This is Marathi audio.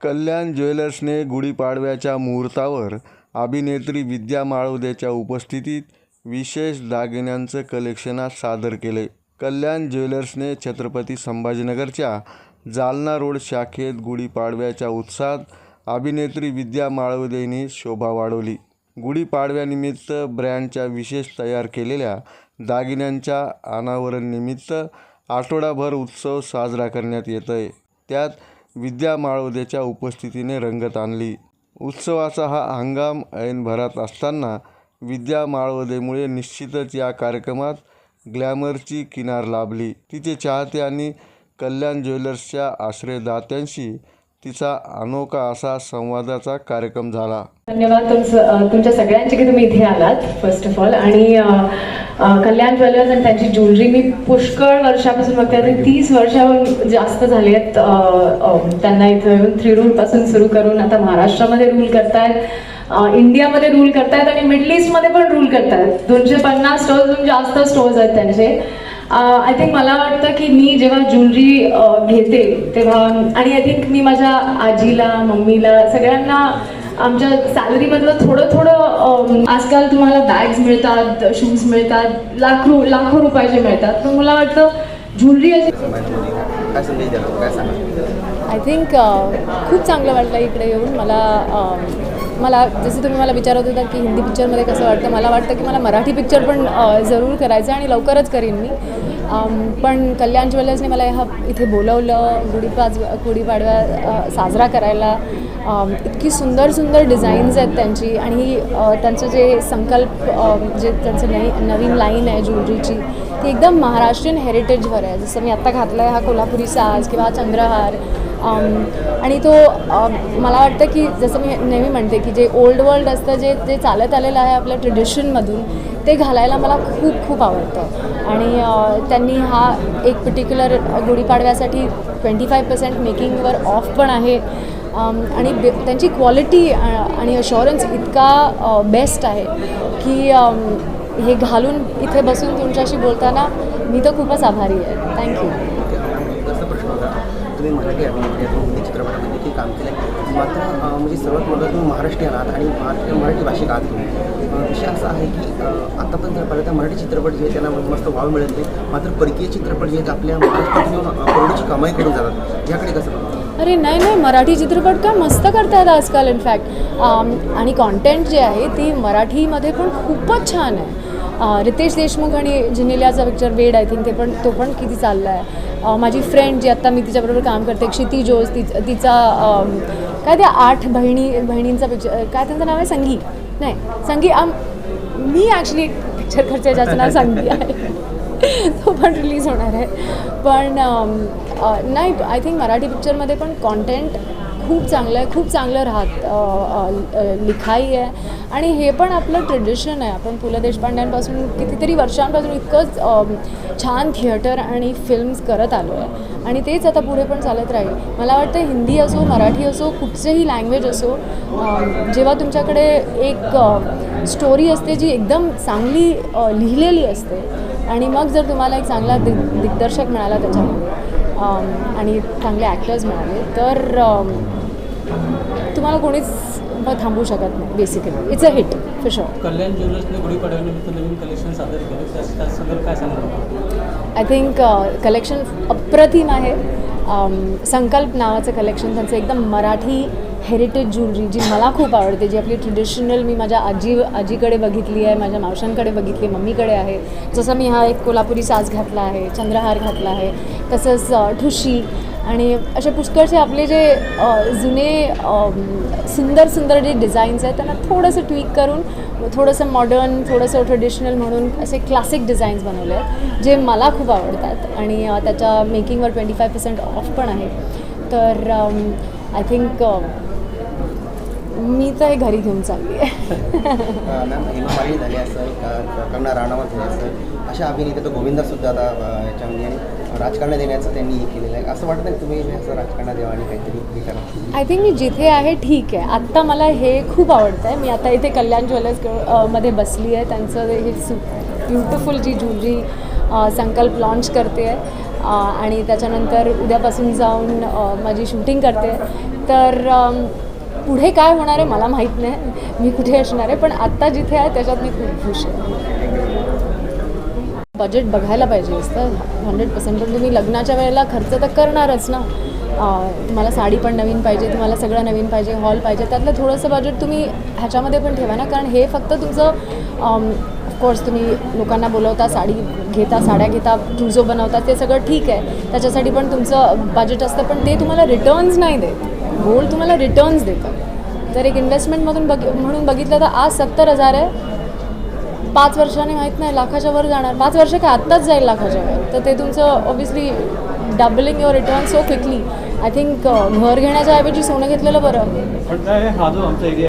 कल्याण ज्वेलर्सने गुढीपाडव्याच्या मुहूर्तावर अभिनेत्री विद्या माळुदेच्या उपस्थितीत विशेष दागिन्यांचं कलेक्शन आज सादर केले. कल्याण ज्वेलर्सने छत्रपती संभाजीनगरच्या जालना रोड शाखेत गुढीपाडव्याच्या उत्साहात अभिनेत्री विद्या माळुदेंनी शोभा वाढवली. गुढीपाडव्यानिमित्त ब्रँडच्या विशेष तयार केलेल्या दागिन्यांच्या अनावरणनिमित्त आठवडाभर उत्सव साजरा करण्यात येत आहे त्यात विद्या माळवदेच्या उपस्थितीने रंगत आणली. उत्सवाचा हा हंगाम ऐन भरात असताना विद्या माळवदेमुळे निश्चितच या कार्यक्रमात ग्लॅमरची किनार लाभली. तिचे चाहते आणि कल्याण ज्वेलर्सच्या आश्रयदात्यांशी तिचा अनोखा असा संवादाचा कार्यक्रम झाला. धन्यवाद तुमचं तुमच्या सगळ्यांचे की तुम्ही इथे आलात फर्स्ट ऑफ ऑल आणि कल्याण ज्वेलर्स आणि त्यांची ज्वेलरी मी पुष्कळ वर्षापासून बघते आणि तीस वर्षाहून जास्त झाले आहेत त्यांना इथं येऊन थ्री रूलपासून सुरू करून आता महाराष्ट्रामध्ये रूल करतायत इंडियामध्ये रूल करतायत आणि मिडल ईस्टमध्ये पण रूल करतायत. दोनशे पन्नास स्टोअर्सहून जास्त स्टोअर्स आहेत त्यांचे. आय थिंक मला वाटतं की मी जेव्हा ज्वेलरी घेते तेव्हा आणि आय थिंक मी माझ्या आजीला मम्मीला सगळ्यांना आमच्या सॅलरीमधलं थोडं थोडं आजकाल तुम्हाला बॅग्स मिळतात शूज मिळतात लाख लाखो रुपयाचे मिळतात. पण मला वाटतं ज्वेलरी आय थिंक खूप चांगलं वाटलं इकडे येऊन. मला मला जसं तुम्ही मला विचारत होता की हिंदी पिक्चरमध्ये कसं वाटतं मला वाटतं की मला मराठी पिक्चर पण जरूर करायचं आणि लवकरच करीन मी. पण कल्याण ज्वेलर्सने मला ह्या इथे बोलवलं गुढीपाज गुढीपाडव्या साजरा करायला. इतकी सुंदर सुंदर डिझाईन्स आहेत त्यांची आणि त्यांचं जे संकल्प जे त्यांचं नवी नवीन लाईन आहे ज्वेलरीची ती एकदम महाराष्ट्रीयन हेरिटेजवर आहे. जसं मी आत्ता घातलं आहे हा कोल्हापुरी साज किंवा चंद्रहार आणि तो मला वाटतं की जसं मी नेहमी म्हणते की जे ओल्ड वर्ल्ड असतं जे जे चालत आलेलं आहे आपल्या ट्रेडिशनमधून ते घालायला मला खूप खूप आवडतं. आणि त्यांनी हा एक पर्टिक्युलर गुढीपाडव्यासाठी ट्वेंटी फाय पर्सेंट मेकिंगवर ऑफ पण आहे. आणि बे त्यांची क्वालिटी आणि अशोरन्स इतका बेस्ट आहे की हे घालून इथे बसून तुमच्याशी बोलताना मी तर खूपच आभारी आहे. थँक्यू तुम्ही मराठी अभिनेत्यातून हिंदी चित्रपटात देखील काम केलं मात्र म्हणजे सर्वात मोठं तुम्ही महाराष्ट्रीयन आहात आणि महाराष्ट्र मराठी भाषिक आहात तुम्ही. विषय असा आहे की अं, आता पण जर पाहिलं तर मराठी चित्रपट जे आहेत त्यांना मस्त वाव मिळत नाही. मात्र परकीय चित्रपट जे आहेत आपल्या महाराष्ट्रातून करोडोची कमाई करून जातात. याकडे कसं अरे नाही नाही. मराठी चित्रपट का मस्त करतात आजकाल इनफॅक्ट आणि कॉन्टेंट जे आहे ती मराठीमध्ये पण खूपच छान आहे. रितेश देशमुख आणि जिनेलियाचा पिक्चर वेड आय थिंक ते पण तो पण किती चालला आहे माझी फ्रेंड जी आत्ता मी तिच्याबरोबर काम करते क्षिती जोज ति तिचा काय त्या आठ बहिणी बहिणींचा पिक्चर काय त्यांचं नाव आहे? संगी. नाही संगी आम मी ॲक्च्युली पिक्चर खर्च ज्याचं नाव संगी आहे. तो पण रिलीज होणार आहे. पण नाही आय थिंक मराठी पिक्चरमध्ये पण कॉन्टेंट खूप चांगलं आहे खूप चांगलं राहत लिखाई आहे. आणि हे पण आपलं ट्रेडिशन आहे. आपण पु ल देशपांड्यांपासून कितीतरी वर्षांपासून इतकंच छान थिएटर आणि फिल्म्स करत आलो आहे आणि तेच आता पुढे पण चालत राहील. मला वाटतं हिंदी असो मराठी असो कुठचंही लँग्वेज असो जेव्हा तुमच्याकडे एक स्टोरी असते जी एकदम चांगली लिहिलेली असते. आणि मग जर तुम्हाला एक चांगला दिग दिग्दर्शक मिळाला त्याच्यामध्ये आणि चांगले ॲक्टर्स मिळाले. तर तुम्हाला कोणीच मग थांबवू शकत नाही basically it's a hit for sure Kalyan ज्वेलर्सने गुढीपाडव्यानिमित्त नवीन कलेक्शन सादर केले. त्या संदर्भात काय सांगणार आय थिंक कलेक्शन अप्रतिम आहे. संकल्प नावाचं कलेक्शन त्यांचं एकदम मराठी हेरिटेज ज्वेलरी जी मला खूप आवडते जी आपली ट्रेडिशनल मी माझ्या आजी आजीकडे बघितली आहे माझ्या मावशांकडे बघितली मम्मीकडे आहे. जसं मी हा एक कोल्हापुरी साज घातला आहे चंद्रहार घातला आहे तसंच ठुशी आणि असे पुष्कळचे आपले जे जुने सुंदर सुंदर जे डिझाईन्स आहेत त्यांना थोडंसं ट्विक करून थोडंसं मॉडर्न थोडंसं ट्रेडिशनल म्हणून असे क्लासिक डिझाईन्स बनवले आहेत जे मला खूप आवडतात. आणि त्याच्या मेकिंगवर ट्वेंटी फाय पर्सेंट ऑफ पण आहे. तर आय थिंक मी तर हे घरी घेऊन चालली आहे. अशा अभिनेते तर गोविंदासुद्धा आता याच्यामध्ये राजकारण देण्याचं त्यांनी हे केलेलं आहे. असं वाटतं तुम्ही असं राजकारणात द्यावं आणि काहीतरी हे करा? आय थिंक मी जिथे आहे ठीक आहे. आत्ता मला हे खूप आवडतं आहे मी आता इथे कल्याण ज्वेलर्समध्ये बसली आहे. त्यांचं हे सु ब्युटिफुल जी ज्वेलरी संकल्प लॉन्च करते आहे. आणि त्याच्यानंतर उद्यापासून जाऊन माझी शूटिंग करते तर पुढे काय होणार आहे मला माहीत नाही. मी कुठे असणार आहे. पण आत्ता जिथे आहे त्याच्यात मी खूप खुश आहे. बजेट बघायला पाहिजे असतं. हंड्रेड पर्सेंट पण तुम्ही लग्नाच्या वेळेला खर्च तर करणारच ना. तुम्हाला साडी पण नवीन पाहिजे तुम्हाला सगळं नवीन पाहिजे हॉल पाहिजे. त्यातलं थोडंसं बजेट तुम्ही ह्याच्यामध्ये पण ठेवा ना. कारण हे फक्त तुमचं ऑफकोर्स तुम्ही लोकांना बोलवता साडी घेता साड्या घेता चुजो बनवता ते सगळं ठीक आहे. त्याच्यासाठी पण तुमचं बजेट असतं पण ते तुम्हाला रिटर्न्स नाही देत. गोल्ड तुम्हाला रिटर्न्स देतं. तर एक इन्व्हेस्टमेंटमधून बघ म्हणून बघितलं तर आज सत्तर हजार आहे. पाच वर्षाने माहीत नाही लाखाच्या वर जाणार. पाच वर्ष काय आत्ताच जाईल लाखाच्या वर. तर ते तुमचं obviously doubling your return so quickly I think घर घेण्याच्या ऐवजी सोनं घेतलेलं बरं.